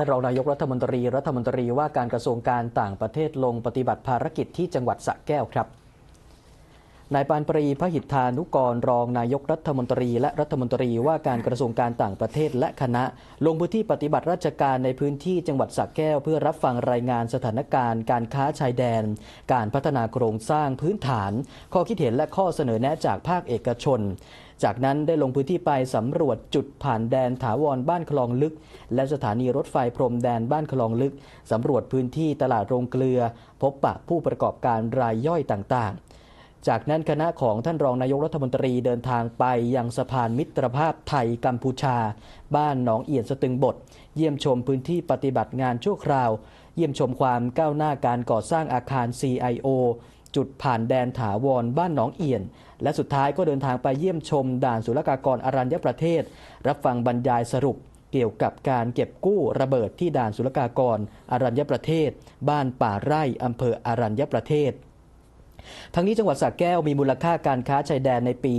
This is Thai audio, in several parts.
ท่านรองนายกรัฐมนตรีรัฐมนตรีว่าการกระทรวงการต่างประเทศลงปฏิบัติภารกิจที่จังหวัดสระแก้วครับ นายปานปรีพหิทธานุกรรองนายกรัฐมนตรี และรัฐมนตรีว่าการกระทรวงการต่างประเทศและคณะ ลงพื้นที่ปฏิบัติราชการในพื้นที่จังหวัดสระแก้ว เพื่อรับฟังรายงานสถานการณ์ การค้าชายแดน การพัฒนาโครงสร้างพื้นฐาน ข้อคิดเห็นและข้อเสนอแนะจากภาคเอกชน จากนั้นได้ลงพื้นที่ไปสำรวจจุดผ่านแดนถาวรบ้านคลองลึก และสถานีรถไฟพรมแดนบ้านคลองลึกสำรวจพื้นที่ตลาดโรงเกลือ พบปะผู้ประกอบการรายย่อยต่างๆ จากนั้นคณะของท่านรองนายกรัฐมนตรีเดินทางไปยังสะพานมิตรภาพไทยกัมพูชา บ้านหนองเอียนสตึงบท เยี่ยมชมพื้นที่ปฏิบัติงานชั่วคราว เยี่ยมชมความก้าวหน้าการก่อสร้างอาคาร CIO จุดผ่านแดนถาวรบ้านหนองเอียน และสุดท้ายก็เดินทางไปเยี่ยมชมด่านศุลกากรอรัญญประเทศ รับฟังบรรยายสรุปเกี่ยวกับการเก็บกู้ระเบิดที่ด่านศุลกากร อรัญญประเทศ บ้านป่าไร่อำเภออรัญญประเทศ ทั้งนี้จังหวัดสระแก้วมีมูลค่าการค้าชายแดนในปี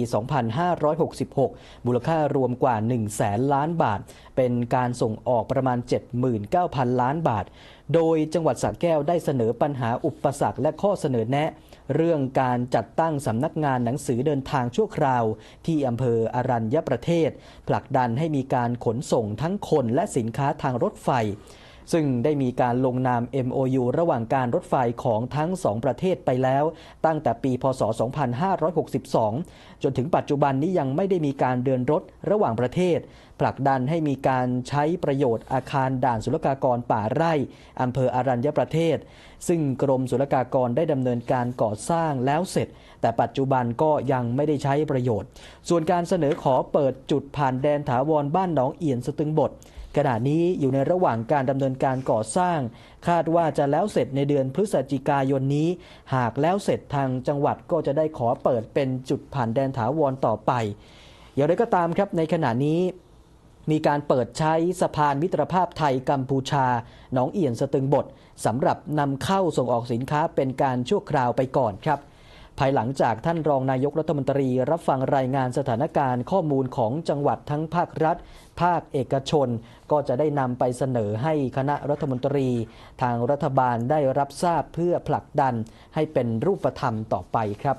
2566 มูลค่ารวมกว่า1แสนล้านบาท เป็นการส่งออกประมาณ 79,000 ล้านบาท โดยจังหวัดสระแก้วได้เสนอปัญหาอุปสรรคและข้อเสนอแนะ เรื่องการจัดตั้งสำนักงานหนังสือเดินทางชั่วคราว ที่อำเภออรัญญประเทศ ผลักดันให้มีการขนส่งทั้งคนและสินค้าทางรถไฟ ซึ่งได้มีการลงนาม MOU ระหว่างการรถไฟของทั้งสองประเทศไปแล้ว ตั้งแต่ปี พศ 2562 จนถึงปัจจุบันนี้ยังไม่ได้มีการเดินรถระหว่างประเทศ ผลักดันให้มีการใช้ประโยชน์อาคารด่านศุลกากรป่าไร่อำเภออารัญญประเทศ ซึ่งกรมศุลกากรได้ดำเนินการก่อสร้างแล้วเสร็จ แต่ปัจจุบันก็ยังไม่ได้ใช้ประโยชน์ ส่วนการเสนอขอเปิดจุดผ่านแดนถาวรบ้านหนองเอียนสตึงบทขณะนี้อยู่ในระหว่างการดำเนินการก่อสร้าง คาดว่าจะแล้วเสร็จในเดือนพฤศจิกายนนี้ หากแล้วเสร็จทางจังหวัดก็จะได้ขอเปิดเป็นจุดผ่านแดนถาวรต่อไป อย่างไรก็ตามครับในขณะนี้ มีการเปิดใช้สะพานมิตรภาพไทยกัมพูชา หนองเอี่ยนสตึงบทสำหรับนำเข้าส่งออกสินค้าเป็นการชั่วคราวไปก่อนครับ ภายหลังจากท่านรองนายกรัฐมนตรีรับฟังรายงานสถานการณ์ข้อมูลของจังหวัดทั้งภาครัฐ ภาคเอกชน ก็จะได้นำไปเสนอให้คณะรัฐมนตรี ทางรัฐบาลได้รับทราบเพื่อผลักดันให้เป็นรูปธรรมต่อไปครับ